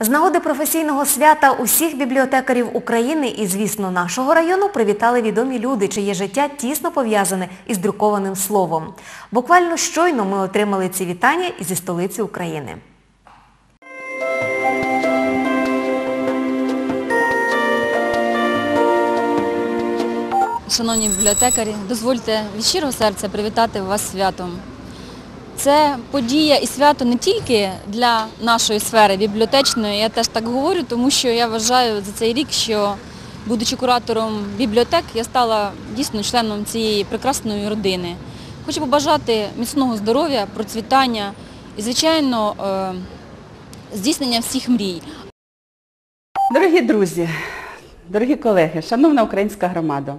З нагоди професійного свята усіх бібліотекарів України і, звісно, нашого району привітали відомі люди, чиє життя тісно пов'язане із друкованим словом. Буквально щойно ми отримали ці вітання зі столиці України. Шановні бібліотекарі, дозвольте від щирого серця привітати вас святом. Це подія і свято не тільки для нашої сфери бібліотечної, я теж так говорю, тому що я вважаю за цей рік, що будучи куратором бібліотек, я стала дійсно членом цієї прекрасної родини. Хочу побажати міцного здоров'я, процвітання і, звичайно, е, здійснення всіх мрій. Дорогі друзі, дорогі колеги, шановна українська громада,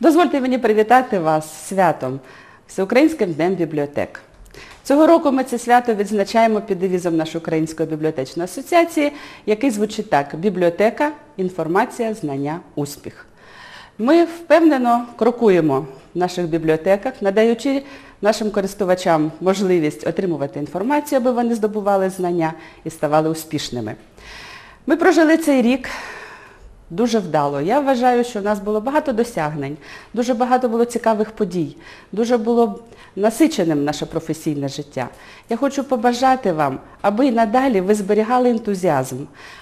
дозвольте мені привітати вас святом Всеукраїнським днем бібліотек. Цього року ми це свято відзначаємо під девізом нашої Української бібліотечної асоціації, який звучить так Бібліотека, інформація, знання, успіх. Ми впевнено крокуємо в наших бібліотеках, надаючи нашим користувачам можливість отримувати інформацію, аби вони здобували знання і ставали успішними. Ми прожили цей рік дуже вдало. Я вважаю, що у нас було багато досягнень, дуже багато було цікавих подій, дуже було насиченим наше професійне життя. Я хочу побажати вам, аби і надалі ви зберігали ентузіазм,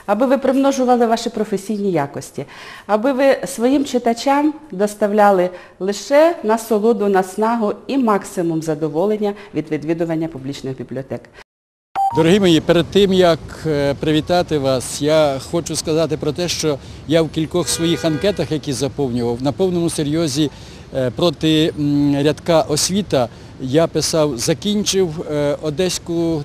аби ви примножували ваші професійні якості, аби ви своїм читачам доставляли лише насолоду, наснагу і максимум задоволення від відвідування публічних бібліотек. Дорогі мої, перед тим, як е, привітати вас, я хочу сказати про те, що я в кількох своїх анкетах, які заповнював, на повному серйозі е, проти рядка освіта я писав, закінчив е, Одеську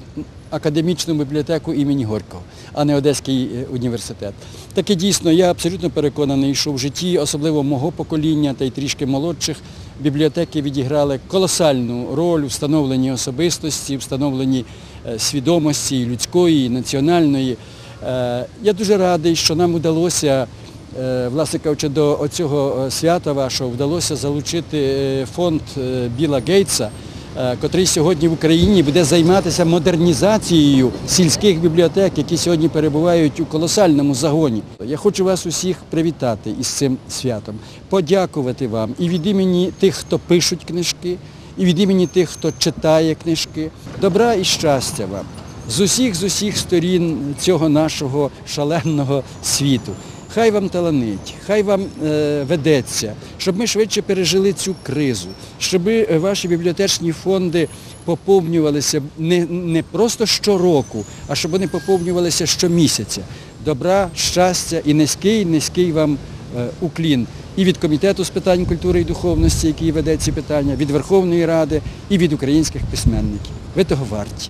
академічну бібліотеку імені Горького, а не Одеський університет. Таке дійсно, я абсолютно переконаний, що в житті, особливо мого покоління та й трішки молодших, бібліотеки відіграли колосальну роль у встановленні особистості, встановленні свідомості і людської, і національної. Е, Я дуже радий, що нам вдалося, е, власне кажучи, до цього свята вашого вдалося залучити е, фонд е, Біла Гейтса, е, котрий сьогодні в Україні буде займатися модернізацією сільських бібліотек, які сьогодні перебувають у колосальному загоні. Я хочу вас усіх привітати із цим святом, подякувати вам і від імені тих, хто пишуть книжки, і від імені тих, хто читає книжки. Добра і щастя вам з усіх з усіх сторін цього нашого шаленого світу. Хай вам таланить, хай вам е, ведеться, щоб ми швидше пережили цю кризу, щоб е, ваші бібліотечні фонди поповнювалися не, не просто щороку, а щоб вони поповнювалися щомісяця. Добра, щастя і низький, низький вам уклін. І від Комітету з питань культури і духовності, який веде ці питання, від Верховної Ради і від українських письменників. Ви того варті.